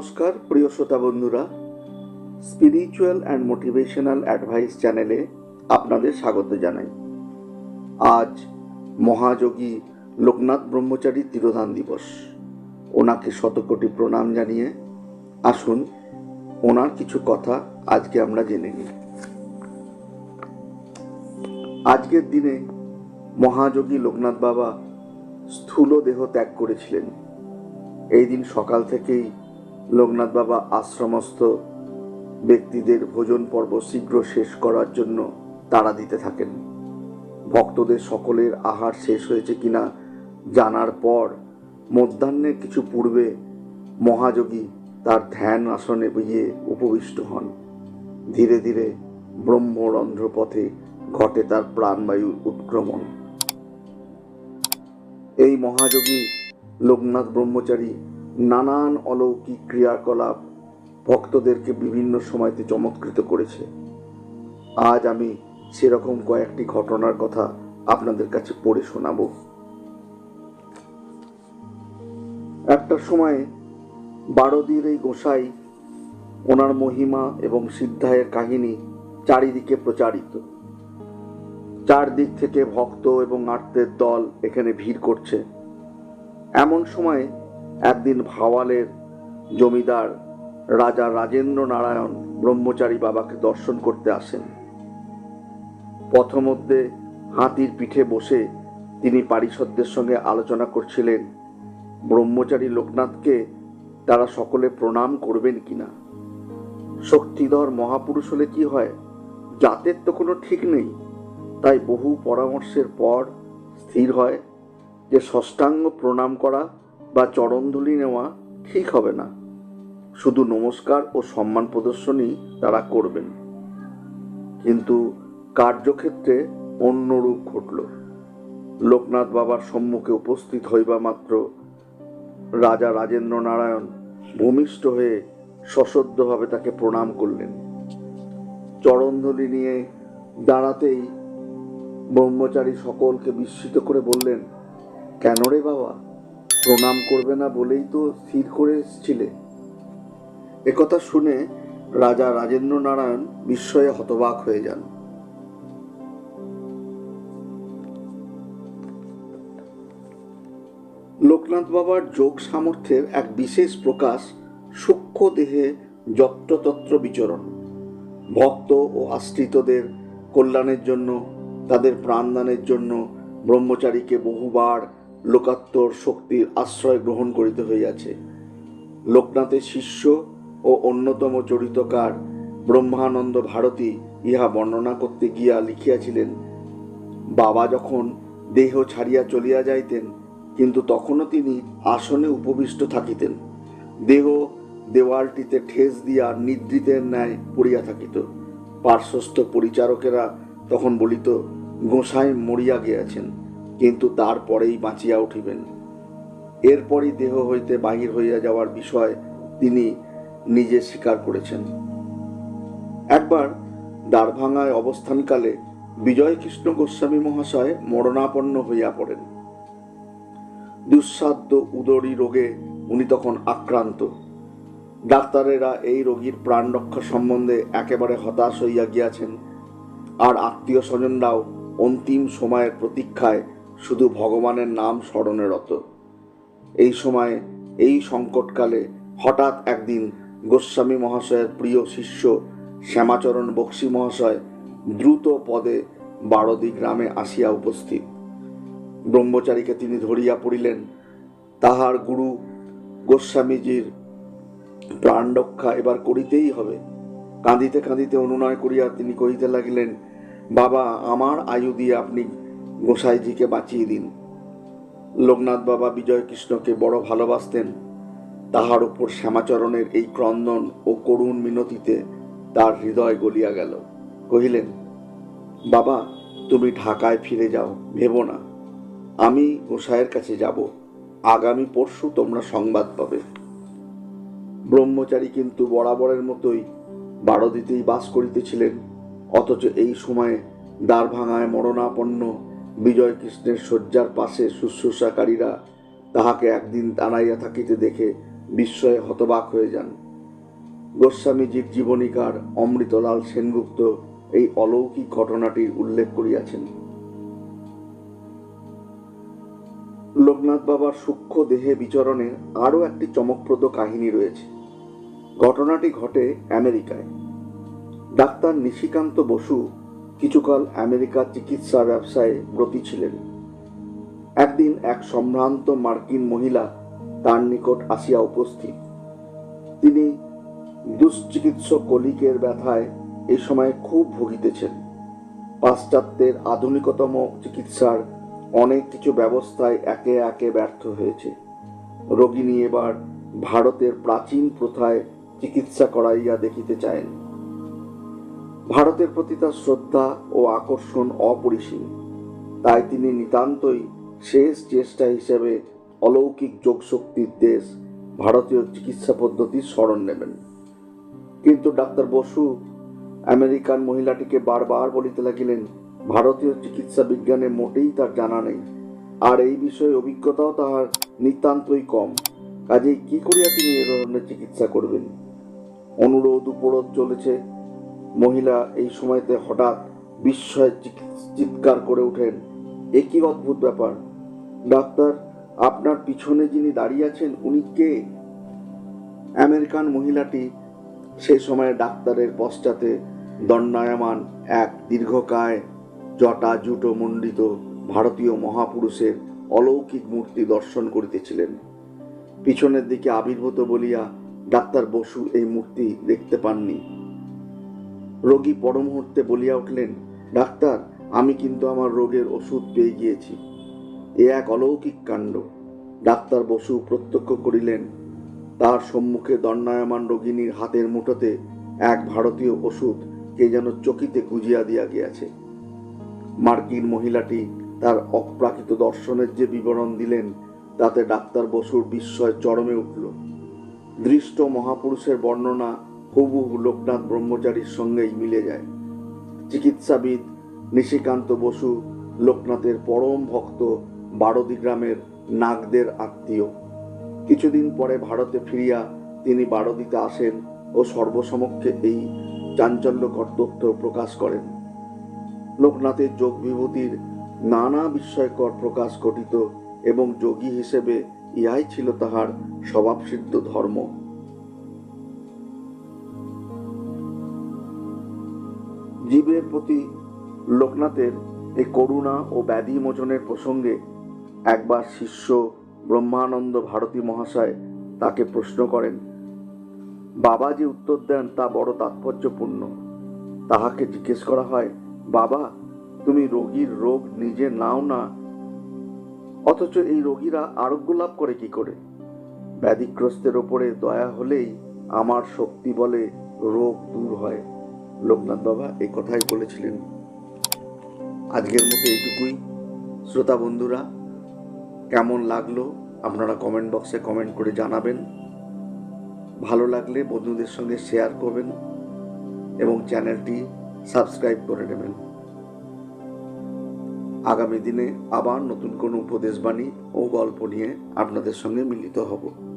নমস্কার, প্রিয় শ্রোতা বন্ধুরা। স্পিরিচুয়াল অ্যান্ড মোটিভেশনাল অ্যাডভাইস চ্যানেলে আপনাদের স্বাগত জানাই। আজ মহাযোগী লোকনাথ ব্রহ্মচারী তিরোধান দিবস। ওনাকে শতকোটি প্রণাম জানিয়ে আসুন, ওনার কিছু কথা আজকে আমরা জেনে নিই। আজকের দিনে মহাযোগী লোকনাথ বাবা স্থূল দেহ ত্যাগ করেছিলেন। এই দিন সকাল থেকেই লোকনাথ বাবা আশ্রমস্থ ব্যক্তিদের ভোজন পর্ব শীঘ্র শেষ করার জন্য তাড়া দিতে থাকেন। ভক্তদের সকলের আহার শেষ হয়েছে কিনা জানার পর মধ্যাহ্নের কিছু পূর্বে মহাযোগী তার ধ্যান আসনে গিয়ে উপবিষ্ট হন। ধীরে ধীরে ব্রহ্মরন্ধ্র পথে ঘটে তার প্রাণবায়ুর উৎক্রমণ এই মহাযোগী লোকনাথ ব্রহ্মচারী নানান অলৌকিক ক্রিয়াকলাপ ভক্তদেরকে বিভিন্ন সময়তে চমৎকৃত করেছে। আজ আমি সেরকম কয়েকটি ঘটনার কথা আপনাদের কাছে পড়ে শোনাবো। একটা সময় বারোদির এই গোসাই ওনার মহিমা এবং সিদ্ধায়ের কাহিনী চারিদিকে প্রচারিত। চারদিক থেকে ভক্ত এবং আর্তের দল এখানে ভিড় করছে। এমন সময় একদিন ভাওয়ালের জমিদার রাজা রাজেন্দ্র নারায়ণ ব্রহ্মচারী বাবাকে দর্শন করতে আসেন। পথমধ্যে হাতির পিঠে বসে তিনি পারিষদদের সঙ্গে আলোচনা করছিলেন, ব্রহ্মচারী লোকনাথকে তারা সকলে প্রণাম করবেন কিনা। শক্তিধর মহাপুরুষ হলে কি হয়? জাতের তো কোনো ঠিক নেই, তাই বহু পরামর্শের পর স্থির হয় যে ষষ্ঠাঙ্গ প্রণাম করা বা চরণধুলি নেওয়া ঠিক হবে না। শুধু নমস্কার ও সম্মান প্রদর্শনই তারা করবেন। কিন্তু কার্যক্ষেত্রে অন্য রূপ ঘটল। লোকনাথ বাবার সম্মুখে উপস্থিত হইবা মাত্র রাজা রাজেন্দ্র নারায়ণ ভূমিষ্ঠ হয়ে সশব্দভাবে তাকে প্রণাম করলেন। চরণধলি নিয়ে দাঁড়াতেই ব্রহ্মচারী সকলকে বিস্মিত করে বললেন, কেন রে বাবা? প্রণাম করবে না বলেই তো স্থির করে এসছিলে। একথা শুনে রাজা রাজেন্দ্র নারায়ণ বিস্ময়ে হতবাক হয়ে যান। লোকনাথ বাবার যোগ সামর্থ্যের এক বিশেষ প্রকাশ সূক্ষ্ম দেহে যত্রতত্র বিচরণ। ভক্ত ও আশ্রিতদের কল্যাণের জন্য, তাদের প্রাণদানের জন্য ব্রহ্মচারীকে বহুবার লোকাত্তর শক্তির আশ্রয় গ্রহণ করিতে হইয়াছে। লোকনাথের শিষ্য ও অন্যতম চরিতকার ব্রহ্মানন্দ ভারতী ইহা বর্ণনা করতে গিয়া লিখিয়াছিলেন, বাবা যখন দেহ ছাড়িয়া চলিয়া যাইতেন, কিন্তু তখনও তিনি আসনে উপবিষ্ট থাকিতেন। দেহ দেওয়ালটিতে ঠেস দিয়া নিদ্রিতের ন্যায় পড়িয়া থাকিত। পার্শ্বস্থ পরিচারকেরা তখন বলিত, গোসাই মরিয়া গিয়াছেন। কিন্তু তারপরেই বাঁচিয়া উঠিবেন। এরপরই দেহ হইতে বাহির হইয়া যাওয়ার বিষয় তিনি নিজে স্বীকার করেছেন। একবার দ্বারভাঙায় অবস্থানকালে বিজয়কৃষ্ণ গোস্বামী মহাশয় মরণাপন্ন হইয়া পড়েন। দুঃসাধ্য উদরী রোগে উনি তখন আক্রান্ত। ডাক্তারেরা এই রোগীর প্রাণ রক্ষা সম্বন্ধে একেবারে হতাশ হইয়া গিয়াছেন। আর আত্মীয় স্বজনরাও অন্তিম সময়ের প্রতীক্ষায় শুধু ভগবানের নাম স্মরণে রত। এই সময়, এই সংকটকালে হঠাৎ একদিন গোস্বামী মহাশয়ের প্রিয় শিষ্য শ্যামাচরণ বক্সী মহাশয় দ্রুত পদে বারদি গ্রামে আসিয়া উপস্থিত। ব্রহ্মচারীকে তিনি ধরিয়া পড়িলেন। তাহার গুরু গোস্বামীজির প্রাণ রক্ষা এবার করিতেই হবে। কাঁদিতে কাঁদিতে অনুনয় করিয়া তিনি কহিতে লাগিলেন, বাবা, আমার আয়ু দিয়ে আপনি গোসাইজিকে বাঁচিয়ে দিন। লোকনাথ বাবা বিজয় কৃষ্ণকে বড় ভালোবাসতেন। তাহার উপর শ্যামাচরণের এই ক্রন্দন ও করুণ মিনতিতে তার হৃদয় গলিয়া গেল। কহিলেন, বাবা, তুমি ঢাকায় ফিরে যাও, ভেবো না। আমি গোসাইয়ের কাছে যাব। আগামী পরশু তোমরা সংবাদ পাবে। ব্রহ্মচারী কিন্তু বরাবরের মতোই বারোদিতেই বাস করিতেছিলেন। অথচ এই সময়ে দ্বার ভাঙায় মরণাপন্ন বিজয় কৃষ্ণের শয্যার পাশে শুশ্রূষাকারীরা তাহাকে একদিন দাঁড়াইয়া থাকিতে দেখে বিস্ময়ে হতবাক হয়ে যান। গোস্বামীজির জীবনীকার অমৃতলাল সেনগুপ্ত এই অলৌকিক ঘটনাটির উল্লেখ করিয়াছেন। লোকনাথ বাবার সূক্ষ্ম দেহে বিচরণের আরও একটি চমকপ্রদ কাহিনী রয়েছে। ঘটনাটি ঘটে আমেরিকায়। ডাক্তার নিশিকান্ত বসু কিছুকাল আমেরিকার চিকিৎসা ব্যবসায়ে ব্রতী ছিলেন। একদিন এক সম্ভ্রান্ত মার্কিন মহিলা তার নিকট আসিয়া উপস্থিত। তিনি দুশ্চিকিৎসক কলিকের ব্যথায় এই সময় খুব ভুগিতেছেন। পাশ্চাত্যের আধুনিকতম চিকিৎসার অনেক কিছু ব্যবস্থায় একে একে ব্যর্থ হয়েছে। রোগিনী এবার ভারতের প্রাচীন প্রথায় চিকিৎসা করাইয়া দেখিতে চায়েন ভারতের প্রতি তার শ্রদ্ধা ও আকর্ষণ অপরিসীম। তাই তিনি নিতান্তই শেষ চেষ্টা হিসেবে অলৌকিক যোগশক্তির দেশ ভারতীয় চিকিৎসা পদ্ধতির স্মরণ নেবেন। কিন্তু ডাক্তার বসু আমেরিকান মহিলাটিকে বারবার বলিতে লাগিলেন, ভারতীয় চিকিৎসা বিজ্ঞানে মোটেই তার জানা নেই। আর এই বিষয়ে অভিজ্ঞতাও তাহার নিতান্তই কম। কাজেই কি করিয়া তিনি এ ধরনের চিকিৎসা করবেন? অনুরোধ উপরোধ চলেছে মহিলা এই সময়তে হঠাৎ বিস্ময়ে চিৎকার করে ওঠেন। এ কি অদ্ভুত ব্যাপার? ডাক্তার, আপনার পিছনে যিনি দাঁড়িয়ে আছেন, উনি কে? আমেরিকান মহিলাটি সে সময় ডাক্তারের পশ্চাতে দণ্ডায়মান এক দীর্ঘকায় জটা জুটো মণ্ডিত ভারতীয় মহাপুরুষের অলৌকিক মূর্তি দর্শন করিতেছিলেন। পিছনের দিকে আবির্ভূত বলিয়া ডাক্তার বসু এই মূর্তি দেখতে পাননি। রোগী পরমুহূর্তে বলিয়া উঠলেন, ডাক্তার, আমি কিন্তু আমার রোগের ওষুধ পেয়ে গিয়েছি। এ এক অলৌকিক কাণ্ড। ডাক্তার বসু প্রত্যক্ষ করিলেন, তার সম্মুখে দণ্ডায়মান রোগিনীর হাতের মুঠোতে এক ভারতীয় ওষুধ কে যেন চকিতে গুজিয়া দিয়া গিয়াছে। মার্কিন মহিলাটি তার অপ্রাকৃত দর্শনের যে বিবরণ দিলেন, তাতে ডাক্তার বসুর বিস্ময় চরমে উঠল। দৃষ্ট মহাপুরুষের বর্ণনা হুবহু লোকনাথ ব্রহ্মচারীর সঙ্গেই মিলে যায়। চিকিৎসাবিদ নিশিকান্ত বসু, লোকনাথের পরম ভক্ত বারদি গ্রামের নাগদের আত্মীয়। কিছুদিন পরে ভারতে ফিরিয়া তিনি বারদিতে আসেন ও সর্বসমক্ষে এই চাঞ্চল্যকর তথ্য প্রকাশ করেন। লোকনাথের যোগ বিভূতির নানা বিস্ময়কর প্রকাশ ঘটিত এবং যোগী হিসেবে ইহাই ছিল তাহার স্বভাবসিদ্ধ ধর্ম। জীবের প্রতি লোকনাথের এই করুণা ও ব্যাধি মোচনের প্রসঙ্গে একবার শিষ্য ব্রহ্মানন্দ ভারতী মহাশয় তাকে প্রশ্ন করেন, বাবা যে উত্তর দেন তা বড় তাৎপর্যপূর্ণ। তাহাকে জিজ্ঞেস করা হয়, বাবা, তুমি রোগীর রোগ নিজে নাও না? অথচ এই রোগীরা আরোগ্য লাভ করে কি করে? ব্যাধিগ্রস্তের ওপরে দয়া হলেই আমার শক্তি বলে রোগ দূর হয়। লোকনাথ বাবা, এই কথাই বলেছিলেন। আজকের মতো এইটুকুই। শ্রোতা বন্ধুরা, কেমন লাগল আপনারা কমেন্ট বক্সে কমেন্ট করে জানাবেন। ভালো লাগলে বন্ধুদের সঙ্গে শেয়ার করবেন এবং চ্যানেলটি সাবস্ক্রাইব করে নেবেন। আগামী দিনে আবার নতুন কোনো উপদেশবাণী ও গল্প নিয়ে আপনাদের সঙ্গে মিলিত হব।